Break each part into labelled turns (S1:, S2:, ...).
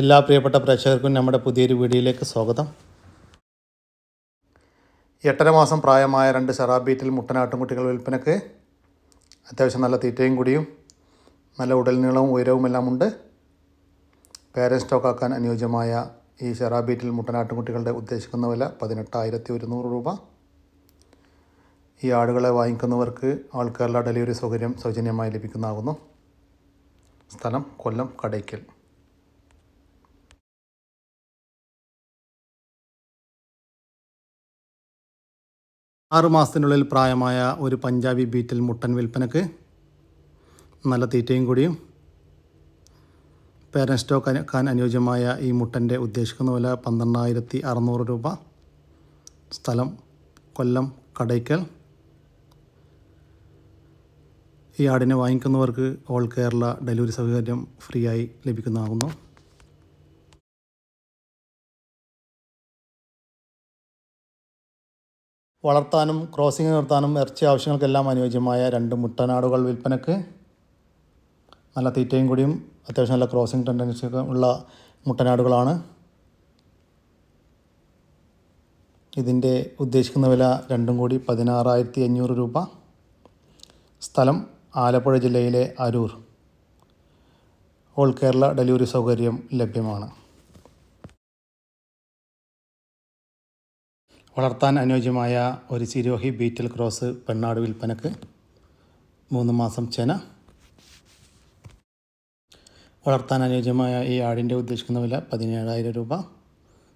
S1: എല്ലാ പ്രിയപ്പെട്ട പ്രേക്ഷകർക്കും നമ്മുടെ പുതിയൊരു വീഡിയോയിലേക്ക് സ്വാഗതം. എട്ടര മാസം പ്രായമായ രണ്ട് ഷറാബീറ്റിൽ മുട്ടനാട്ടുംകുട്ടികൾ വിൽപ്പനക്ക് അത്യാവശ്യം നല്ല തീറ്റയും കൂടിയും നല്ല ഉടൽ നീളവും ഉയരവും എല്ലാം ഉണ്ട്. പേരൻ സ്റ്റോക്കാക്കാൻ അനുയോജ്യമായ ഈ ഷറാബീറ്റിൽ മുട്ടനാട്ടുംകുട്ടികളുടെ ഉദ്ദേശിക്കുന്ന വില പതിനെട്ടായിരത്തി ഒരുന്നൂറ് രൂപ. ഈ ആടുകളെ വാങ്ങിക്കുന്നവർക്ക് ആൾ കേരള ഡെലിവറി സൗകര്യം സൗജന്യമായി ലഭിക്കുന്നതാകുന്നു. സ്ഥലം കൊല്ലം കടയ്ക്കൽ. ആറ് മാസത്തിനുള്ളിൽ പ്രായമായ ഒരു പഞ്ചാബി ബീറ്റിൽ മുട്ടൻ വിൽപ്പനക്ക് നല്ല തീറ്റയും കൂടിയും പേരൻ സ്റ്റോക്ക് അനുക്കാൻ അനുയോജ്യമായ ഈ മുട്ടന്റെ ഉദ്ദേശിക്കുന്ന വില പന്ത്രണ്ടായിരത്തി അറുന്നൂറ് രൂപ. സ്ഥലം കൊല്ലം കടയ്ക്കൽ. ഈ ആടിനെ വാങ്ങിക്കുന്നവർക്ക് ഓൾ കേരള ഡെലിവറി സൗകര്യം ഫ്രീ ആയി ലഭിക്കുന്നതാകുന്നു. വളർത്താനും ക്രോസിംഗ് നിർത്താനും ഇറച്ചി ആവശ്യങ്ങൾക്കെല്ലാം അനുയോജ്യമായ രണ്ട് മുട്ടനാടുകൾ വിൽപ്പനക്ക്. നല്ല തീറ്റയും കൂടിയും അത്യാവശ്യം നല്ല ക്രോസിംഗ് ടെൻഡൻസി ഉള്ള മുട്ടനാടുകളാണ്. ഇതിന്റെ ഉദ്ദേശിക്കുന്ന വില രണ്ടും കൂടി പതിനാറായിരത്തി അഞ്ഞൂറ് രൂപ. സ്ഥലം ആലപ്പുഴ ജില്ലയിലെ അരൂർ. ഓൾ കേരള ഡെലിവറി സൗകര്യം ലഭ്യമാണ്. വളർത്താൻ അനുയോജ്യമായ ഒരു സിരോഹി ബീറ്റിൽ ക്രോസ് പെണ്ണാട് വിൽപ്പനക്ക് മൂന്ന് മാസം ചെന. വളർത്താൻ അനുയോജ്യമായ ഈ ആടിന്റെ ഉദ്ദേശിക്കുന്ന വില പതിനേഴായിരം രൂപ.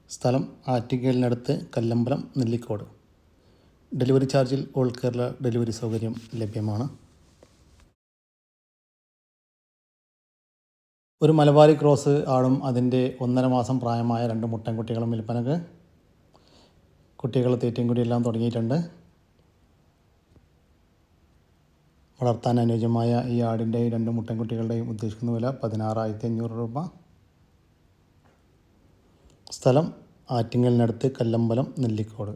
S1: സ്ഥലം ആറ്റിങ്ങലിനടുത്ത് കല്ലമ്പലം നെല്ലിക്കോട്. ഡെലിവറി ചാർജിൽ ഓൾ കേരള ഡെലിവറി സൗകര്യം ലഭ്യമാണ്. ഒരു മലബാരി ക്രോസ് ആടും അതിന്റെ ഒന്നര മാസം പ്രായമായ രണ്ട് മുട്ടൻകുട്ടികളും വിൽപ്പനക്ക് കുട്ടികൾ തീറ്റയും കൂടി എല്ലാം തുടങ്ങിയിട്ടുണ്ട്. വളർത്താൻ അനുയോജ്യമായ ഈ ആടിന്റെയും രണ്ട് മുട്ടൻകുട്ടികളുടെയും ഉദ്ദേശിക്കുന്ന വില പതിനാറായിരത്തി അഞ്ഞൂറ് രൂപ. സ്ഥലം ആറ്റിങ്ങലിനടുത്ത് കല്ലമ്പലം നെല്ലിക്കോട്.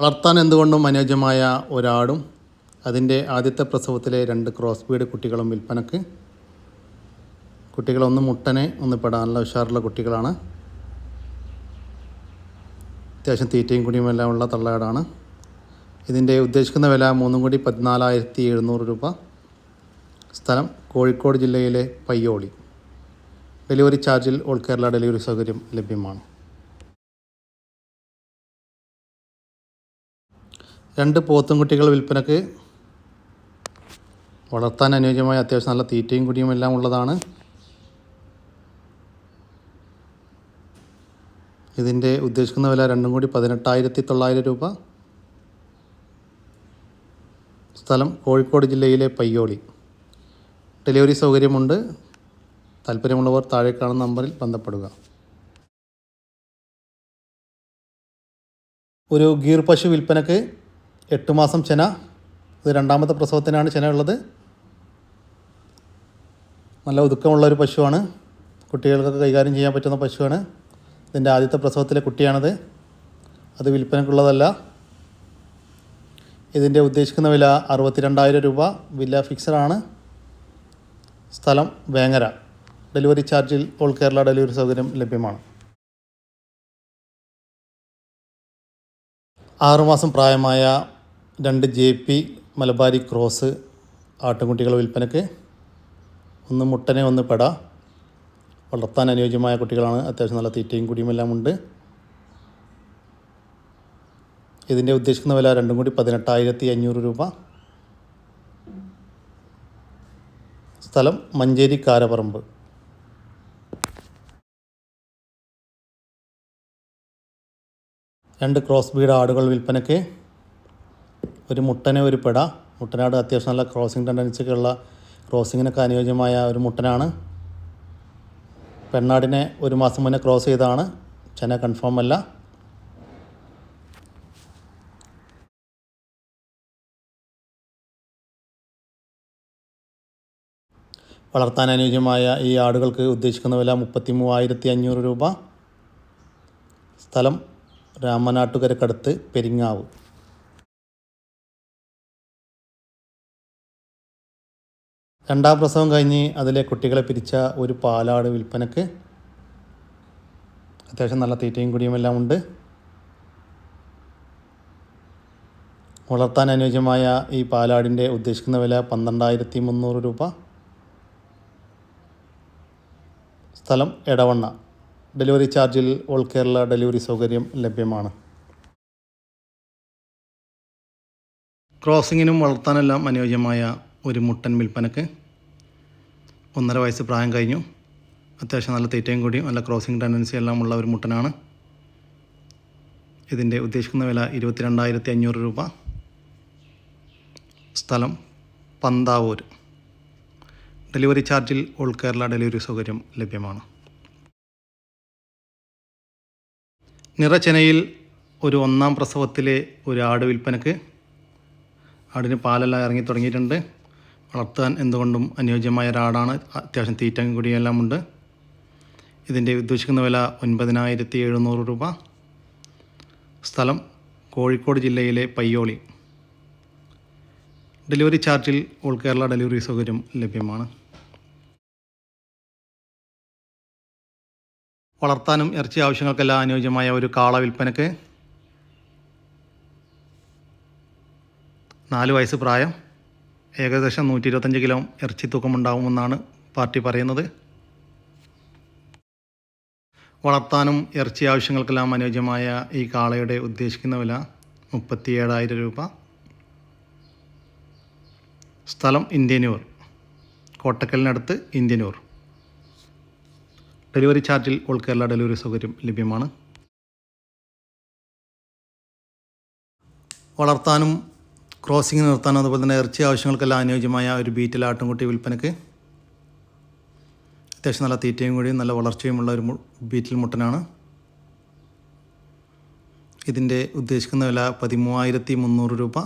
S1: വളർത്താൻ എന്തുകൊണ്ടും അനുയോജ്യമായ ഒരാടും അതിന്റെ ആദ്യത്തെ പ്രസവത്തിലെ രണ്ട് ക്രോസ് ബീഡ് കുട്ടികളും വിൽപ്പനക്ക്. കുട്ടികളൊന്ന് മുട്ടനെ ഒന്ന് പെടാനുള്ള ഉഷാറുള്ള കുട്ടികളാണ്. അത്യാവശ്യം തീറ്റയും കുടിയും എല്ലാം ഉള്ള തള്ളയാടാണ് ഇതിന്റെ ഉദ്ദേശിക്കുന്ന വില മൂന്നും കൂടി പതിനാലായിരത്തി എഴുന്നൂറ് രൂപ. സ്ഥലം കോഴിക്കോട് ജില്ലയിലെ പയ്യോളി. ഡെലിവറി ചാർജിൽ ഓൾ കേരള ഡെലിവറി സൗകര്യം ലഭ്യമാണ്. രണ്ട് പോത്തുംകുട്ടികൾ വിൽപ്പനക്ക് വളർത്താൻ അനുയോജ്യമായ അത്യാവശ്യം നല്ല തീറ്റയും കുടിയും എല്ലാം ഉള്ളതാണ്. ഇതിന്റെ ഉദ്ദേശിക്കുന്ന വില രണ്ടും കൂടി പതിനെട്ടായിരത്തി തൊള്ളായിരം രൂപ. സ്ഥലം കോഴിക്കോട് ജില്ലയിലെ പയ്യോളി. ഡെലിവറി സൗകര്യമുണ്ട്. താല്പര്യമുള്ളവർ താഴെ കാണുന്ന നമ്പറിൽ ബന്ധപ്പെടുക. ഒരു ഗീർ പശു വിൽപ്പനക്ക് എട്ട് മാസം ചെന. ഇത് രണ്ടാമത്തെ പ്രസവത്തിനാണ് ചെന ഉള്ളത്. നല്ല ഒതുക്കമുള്ള ഒരു പശുവാണ്. കുട്ടികൾക്കൊക്കെ കൈകാര്യം ചെയ്യാൻ പറ്റുന്ന പശുവാണ്. ഇതിന്റെ ആദ്യത്തെ പ്രസവത്തിലെ കുട്ടിയാണത്. അത് വിൽപ്പനക്കുള്ളതല്ല. ഇതിന്റെ ഉദ്ദേശിക്കുന്ന വില അറുപത്തിരണ്ടായിരം രൂപ. വില ഫിക്സഡാണ്. സ്ഥലം വേങ്ങര. ഡെലിവറി ചാർജിൽ ഓൾ കേരള ഡെലിവറി സൗകര്യം ലഭ്യമാണ്. ആറുമാസം പ്രായമായ രണ്ട് ജെ പി മലബാരി ക്രോസ് ആട്ടുംകുട്ടികൾ വിൽപ്പനക്ക്. ഒന്ന് മുട്ടനെ ഒന്ന് പെട. വളർത്താൻ അനുയോജ്യമായ കുട്ടികളാണ്. അത്യാവശ്യം നല്ല തീറ്റയും കുടിയുമെല്ലാം ഉണ്ട്. ഇതിന്റെ ഉദ്ദേശിക്കുന്ന വില രണ്ടും കൂടി പതിനെട്ടായിരത്തി അഞ്ഞൂറ് രൂപ. സ്ഥലം മഞ്ചേരി കാരപറമ്പ്. രണ്ട് ക്രോസ് ബീഡ് ആടുകൾ വിൽപ്പനയ്ക്ക്. ഒരു മുട്ടനെ ഒരു പെട. മുട്ടനാട് അത്യാവശ്യം നല്ല ക്രോസിംഗ് ടെൻഡൻസിയൊക്കെ ഉള്ള ക്രോസിങ്ങിനൊക്കെ അനുയോജ്യമായ ഒരു മുട്ടനാണ്. പെണ്ണാടിനെ ഒരു മാസം മുന്നേ ക്രോസ് ചെയ്തതാണ്. ചെന കൺഫേം അല്ല. വളർത്താൻ അനുയോജ്യമായ ഈ ആടുകൾക്ക് ഉദ്ദേശിക്കുന്ന വില മുപ്പത്തി മൂവായിരത്തി അഞ്ഞൂറ് രൂപ. സ്ഥലം രാമനാട്ടുകരക്കടുത്ത് പെരിങ്ങാവ്. രണ്ടാം പ്രസവം കഴിഞ്ഞ് അതിലെ കുട്ടികളെ പിരിച്ച ഒരു പാലാട് വിൽപ്പനക്ക് അത്യാവശ്യം നല്ല തീറ്റയും കുടിയും എല്ലാം ഉണ്ട്. വളർത്താൻ അനുയോജ്യമായ ഈ പാലാടിന്റെ ഉദ്ദേശിക്കുന്ന വില പന്ത്രണ്ടായിരത്തി മുന്നൂറ് രൂപ. സ്ഥലം എടവണ്ണ. ഡെലിവറി ചാർജിൽ ഓൾ കേരള ഡെലിവറി സൗകര്യം ലഭ്യമാണ്. ക്രോസിങ്ങിനും വളർത്താനെല്ലാം അനുയോജ്യമായ ഒരു മുട്ടൻ വിൽപ്പനക്ക് ഒന്നര വയസ്സ് പ്രായം കഴിഞ്ഞു. അത്യാവശ്യം നല്ല തീറ്റയും കൂടിയും നല്ല ക്രോസിംഗ് ടെൻഡൻസി എല്ലാം ഉള്ള ഒരു മുട്ടനാണ്. ഇതിന്റെ ഉദ്ദേശിക്കുന്ന വില ഇരുപത്തിരണ്ടായിരത്തി അഞ്ഞൂറ് രൂപ. സ്ഥലം പന്താവൂർ. ഡെലിവറി ചാർജിൽ ഓൾ കേരള ഡെലിവറി സൗകര്യം ലഭ്യമാണ്. നിറച്ചെനയിൽ ഒരു ഒന്നാം പ്രസവത്തിലെ ഒരു ആട് വിൽപ്പനക്ക് ആടിന് പാലെല്ലാം ഇറങ്ങി തുടങ്ങിയിട്ടുണ്ട്. വളർത്താൻ എന്തുകൊണ്ടും അനുയോജ്യമായ ഒരാടാണ്. അത്യാവശ്യം തീറ്റയും കുടിയെല്ലാം ഉണ്ട്. ഇതിന്റെ ഉദ്ദേശിക്കുന്ന വില ഒൻപതിനായിരത്തി എഴുന്നൂറ് രൂപ. സ്ഥലം കോഴിക്കോട് ജില്ലയിലെ പയ്യോളി. ഡെലിവറി ചാർജിൽ ഓൾ കേരള ഡെലിവറി സൗകര്യം ലഭ്യമാണ്. വളർത്താനും ഇറച്ചി ആവശ്യങ്ങൾക്കെല്ലാം അനുയോജ്യമായ ഒരു കാള വിൽപ്പനക്ക് നാല് വയസ്സ് പ്രായം. ഏകദേശം നൂറ്റി ഇരുപത്തഞ്ച് കിലോ ഇറച്ചി തൂക്കമുണ്ടാവുമെന്നാണ് പാർട്ടി പറയുന്നത്. വളർത്താനും ഇറച്ചി ആവശ്യങ്ങൾക്കെല്ലാം അനുയോജ്യമായ ഈ കാളയുടെ ഉദ്ദേശിക്കുന്ന വില മുപ്പത്തിയേഴായിരം രൂപ. സ്ഥലം ഇന്ത്യനൂർ. കോട്ടക്കലിനടുത്ത് ഇന്ത്യനൂർ. ഡെലിവറി ചാർജിൽ ഓൾ കേരള ഡെലിവറി സൗകര്യം ലഭ്യമാണ്. വളർത്താനും ക്രോസിംഗ് നിർത്താനും അതുപോലെ തന്നെ ഇറച്ചി ആവശ്യങ്ങൾക്കെല്ലാം അനുയോജ്യമായ ഒരു ബീറ്റിൽ ആട്ടുംകുട്ടി വിൽപ്പനയ്ക്ക് അത്യാവശ്യം നല്ല തീറ്റയും കൂടിയും നല്ല വളർച്ചയുമുള്ള ഒരു ബീറ്റിൽ മുട്ടനാണ്. ഇതിന്റെ ഉദ്ദേശിക്കുന്ന വില പതിമൂവായിരത്തി മുന്നൂറ് രൂപ.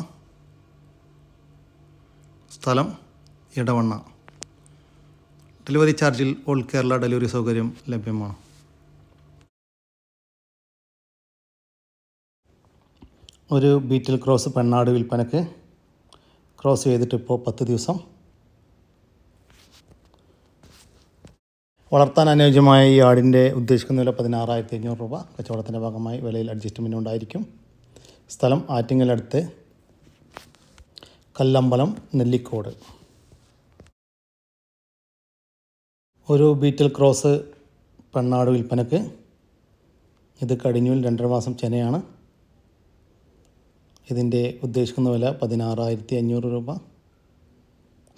S1: സ്ഥലം ഇടവണ്ണ ഡെലിവറി ചാർജിൽ ഓൾ കേരള ഡെലിവറി സൗകര്യം ലഭ്യമാണ്. ഒരു ബീറ്റിൽ ക്രോസ് പെണ്ണാട് വിൽപ്പനക്ക് ക്രോസ് ചെയ്തിട്ട് ഇപ്പോൾ പത്ത് ദിവസം. വളർത്താൻ അനുയോജ്യമായ ഈ ആടിന്റെ ഉദ്ദേശിക്കുന്ന വില പതിനാറായിരത്തി അഞ്ഞൂറ് രൂപ. കച്ചവടത്തിന്റെ ഭാഗമായി വിലയിൽ അഡ്ജസ്റ്റ്മെന്റ് ഉണ്ടായിരിക്കും. സ്ഥലം ആറ്റിങ്ങലടുത്ത് കല്ലമ്പലം നെല്ലിക്കോട്. ഒരു ബീറ്റിൽ ക്രോസ് പെണ്ണാട് വിൽപ്പനക്ക് ഇത് കടിഞ്ഞൂൽ രണ്ടര മാസം ചെനയാണ് ഇതിന്റെ ഉദ്ദേശിക്കുന്ന വില പതിനാറായിരത്തി അഞ്ഞൂറ് രൂപ.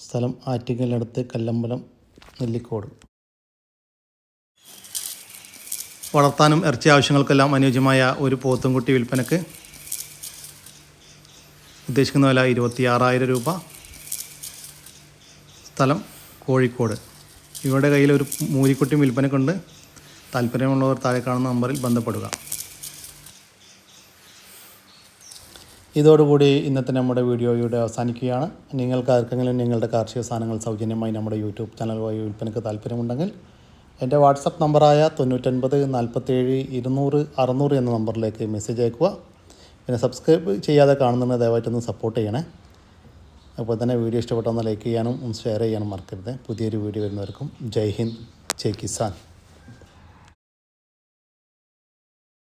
S1: സ്ഥലം ആറ്റിങ്ങലടുത്ത് കല്ലമ്പലം നെല്ലിക്കോട്. വളർത്താനും ഇറച്ചി ആവശ്യങ്ങൾക്കെല്ലാം അനുയോജ്യമായ ഒരു പോത്തുംകുട്ടി വിൽപ്പനക്ക് ഉദ്ദേശിക്കുന്ന വില ഇരുപത്തി ആറായിരം രൂപ. സ്ഥലം കോഴിക്കോട്. ഇവരുടെ കയ്യിൽ ഒരു മൂരിക്കുട്ടി വിൽപ്പനക്കുണ്ട്. താല്പര്യമുള്ളവർ താഴെ കാണുന്ന നമ്പറിൽ ബന്ധപ്പെടുക. ഇതോടുകൂടി ഇന്നത്തെ നമ്മുടെ വീഡിയോ ഇവിടെ അവസാനിക്കുകയാണ്. നിങ്ങൾക്ക് ആർക്കെങ്കിലും നിങ്ങളുടെ കാർഷിക സാധനങ്ങൾ സൗജന്യമായി നമ്മുടെ യൂട്യൂബ് ചാനൽ വഴി വിൽപ്പനയ്ക്ക് താല്പര്യമുണ്ടെങ്കിൽ എന്റെ വാട്സപ്പ് നമ്പറായ തൊണ്ണൂറ്റൊൻപത് നാൽപ്പത്തേഴ് ഇരുന്നൂറ് അറുന്നൂറ് എന്ന നമ്പറിലേക്ക് മെസ്സേജ് അയക്കുക പിന്നെ സബ്സ്ക്രൈബ് ചെയ്യാതെ കാണുന്നതിന് ദയവായിട്ടൊന്ന് സപ്പോർട്ട് ചെയ്യണേ. അപ്പോൾ തന്നെ വീഡിയോ ഇഷ്ടപ്പെട്ടൊന്ന് ലൈക്ക് ചെയ്യാനും ഷെയർ ചെയ്യാനും മറക്കരുത്. പുതിയൊരു വീഡിയോ വരുന്നവർക്കും ജയ് ഹിന്ദ് ജയ് കിസാൻ.